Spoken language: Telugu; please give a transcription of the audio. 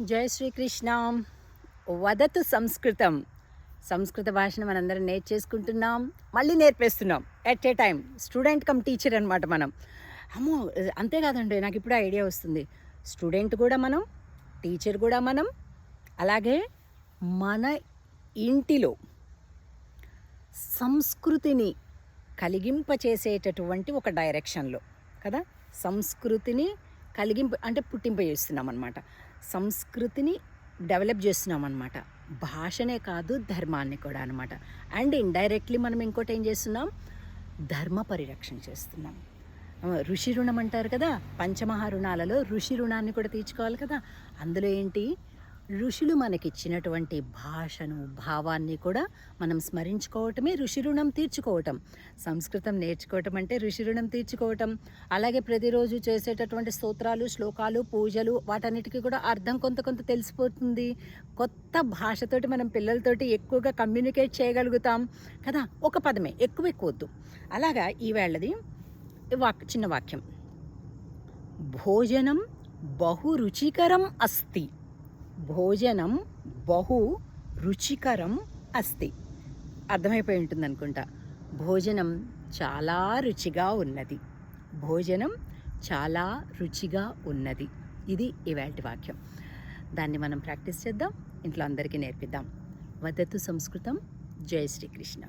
జై శ్రీకృష్ణ. వదతు సంస్కృతం. సంస్కృత భాషను మనందరం నేర్చేసుకుంటున్నాం. మళ్ళీ నేర్పేస్తున్నాం. At a time student cum teacher అనమాట మనం. అమ్మో అంతేకాదండి నాకు ఇప్పుడు ఐడియా వస్తుంది. స్టూడెంట్ కూడా మనం టీచర్ కూడా మనం అలాగే మన ఇంటిలో సంస్కృతిని కలిగింపచేసేటటువంటి ఒక డైరెక్షన్లో కదా? సంస్కృతిని కలిగింపు అంటే పుట్టింపజేస్తున్నాం అనమాట సంస్కృతిని డెవలప్ చేస్తున్నాం అనమాట భాషనే కాదు ధర్మాన్ని కూడా అనమాట అండ్ ఇండైరెక్ట్లీ మనం ఇంకోటి ఏం చేస్తున్నాం? ధర్మ పరిరక్షణ చేస్తున్నాం. ఋషి రుణం అంటారు కదా పంచమహారుణాలలో ఋషి రుణాన్ని కూడా తీర్చుకోవాలి కదా. అందులో ఏంటి? ఋషులు మనకిచ్చినటువంటి భాషను భావాన్ని కూడా మనం స్మరించుకోవటమే ఋషి రుణం తీర్చుకోవటం. సంస్కృతం నేర్చుకోవటం అంటే ఋషి రుణం తీర్చుకోవటం. అలాగే ప్రతిరోజు చేసేటటువంటి స్తోత్రాలు శ్లోకాలు పూజలు వాటన్నిటికీ కూడా అర్థం కొంత కొంత తెలిసిపోతుంది. కొత్త భాషతోటి మనం పిల్లలతోటి ఎక్కువగా కమ్యూనికేట్ చేయగలుగుతాం కదా? ఒక పదమే ఎక్కువ ఎక్కువద్దు అలాగా ఈవేళది వాక్ చిన్న వాక్యం. భోజనం బహు రుచికరం అస్తి. భోజనం బహు రుచికరం అస్తి. అర్థమైపోయి ఉంటుంది అనుకుంటా భోజనం చాలా రుచిగా ఉన్నది. భోజనం చాలా రుచిగా ఉన్నది. ఇది ఇవాటి వాక్యం. దాన్ని మనం ప్రాక్టీస్ చేద్దాం. ఇంట్లో అందరికీ నేర్పిద్దాం. వదతు సంస్కృతం. జయ శ్రీకృష్ణ.